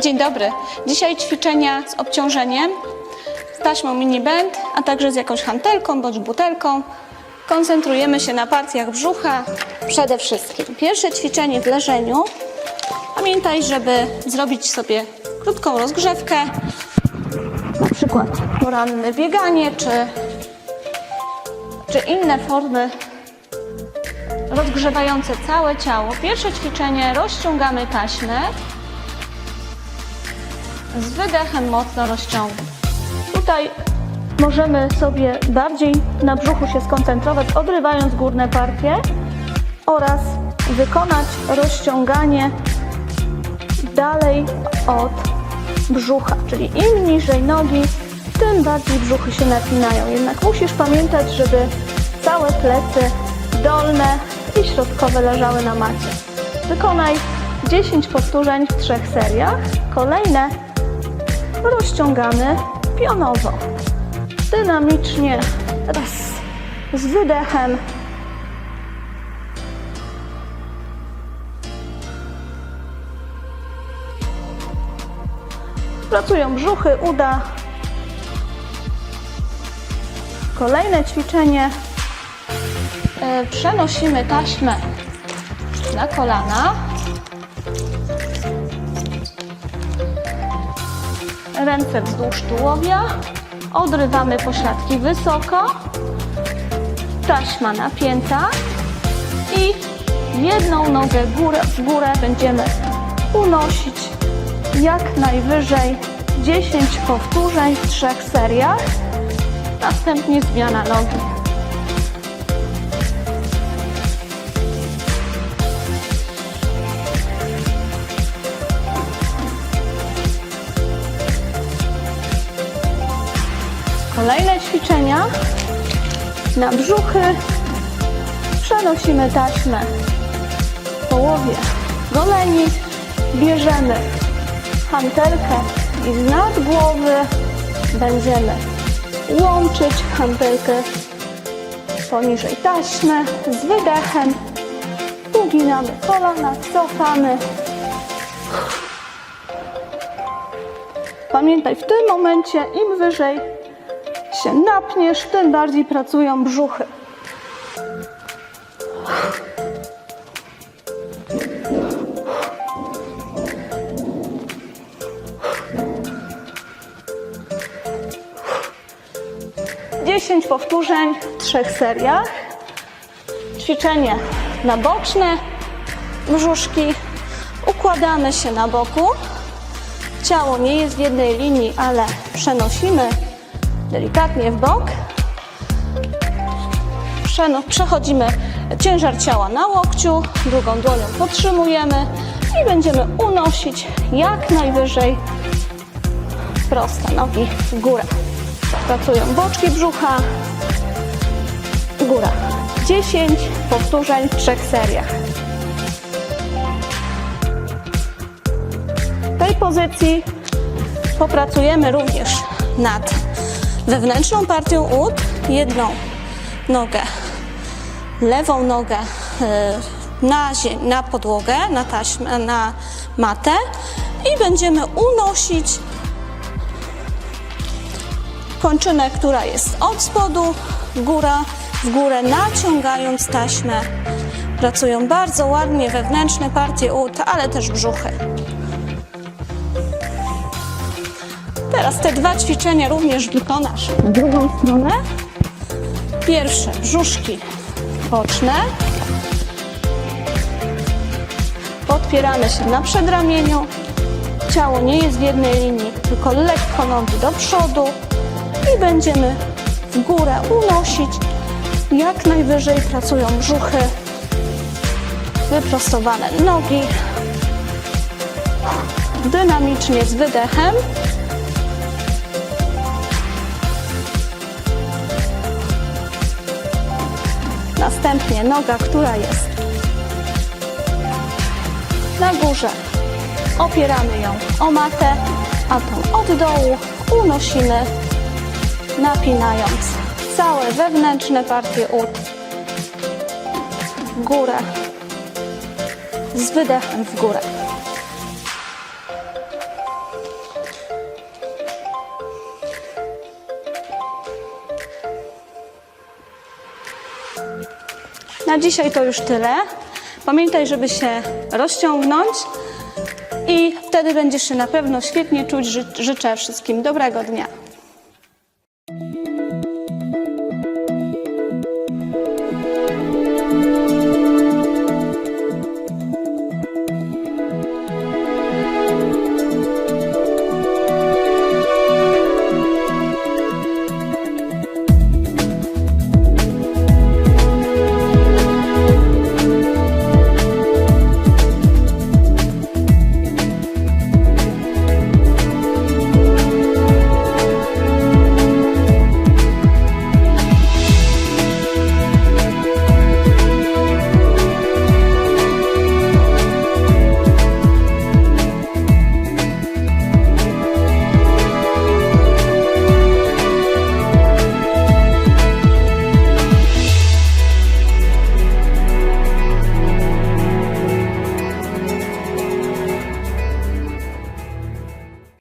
Dzień dobry. Dzisiaj ćwiczenia z obciążeniem, z taśmą mini band, a także z jakąś hantelką bądź butelką. Koncentrujemy się na partiach brzucha przede wszystkim. Pierwsze ćwiczenie w leżeniu. Pamiętaj, żeby zrobić sobie krótką rozgrzewkę, na przykład poranne bieganie czy, czy inne formy rozgrzewające całe ciało. Pierwsze ćwiczenie rozciągamy taśmę. Z wydechem mocno rozciągnąć. Tutaj możemy sobie bardziej na brzuchu się skoncentrować, odrywając górne partie oraz wykonać rozciąganie dalej od brzucha, czyli im niżej nogi, tym bardziej brzuchy się napinają. Jednak musisz pamiętać, żeby całe plecy dolne i środkowe leżały na macie. Wykonaj 10 powtórzeń w trzech seriach. Kolejne rozciągamy pionowo. Dynamicznie, raz, z wydechem. Pracują brzuchy, uda. Kolejne ćwiczenie. E, Przenosimy taśmę na kolana. Ręce wzdłuż tułowia. Odrywamy pośladki wysoko. Taśma napięta. I jedną nogę górę, w górę będziemy unosić jak najwyżej 10 powtórzeń w trzech seriach. Następnie zmiana nogi. Kolejne ćwiczenia na brzuchy. Przenosimy taśmę w połowie goleni. Bierzemy hantelkę i z nad głowy będziemy łączyć hantelkę poniżej taśmy z wydechem. Uginamy kolana, cofamy. Pamiętaj, w tym momencie im wyżej się napniesz, tym bardziej pracują brzuchy. Dziesięć powtórzeń w trzech seriach. Ćwiczenie na boczne brzuszki. Układamy się na boku. Ciało nie jest w jednej linii, ale przenosimy delikatnie w bok. Przechodzimy ciężar ciała na łokciu, drugą dłonią podtrzymujemy i będziemy unosić jak najwyżej proste nogi w górę. Pracują boczki brzucha, góra. 10 powtórzeń w trzech seriach. W tej pozycji popracujemy również nad wewnętrzną partią ud, jedną nogę, lewą nogę y, na, ziem, na podłogę, na taśmę, na matę i będziemy unosić kończynę, która jest od spodu, góra w górę, naciągając taśmę. Pracują bardzo ładnie wewnętrzne partie ud, ale też brzuchy. Teraz te dwa ćwiczenia również wykonasz na drugą stronę. Pierwsze brzuszki boczne. Podpieramy się na przedramieniu. Ciało nie jest w jednej linii, tylko lekko nogi do przodu i będziemy w górę unosić. Jak najwyżej pracują brzuchy, wyprostowane nogi. Dynamicznie z wydechem. Następnie noga, która jest na górze. Opieramy ją o matę, a tą od dołu unosimy, napinając całe wewnętrzne partie ud w górę, z wydechem w górę. Na dzisiaj to już tyle. Pamiętaj, żeby się rozciągnąć i wtedy będziesz się na pewno świetnie czuć. Życzę wszystkim dobrego dnia.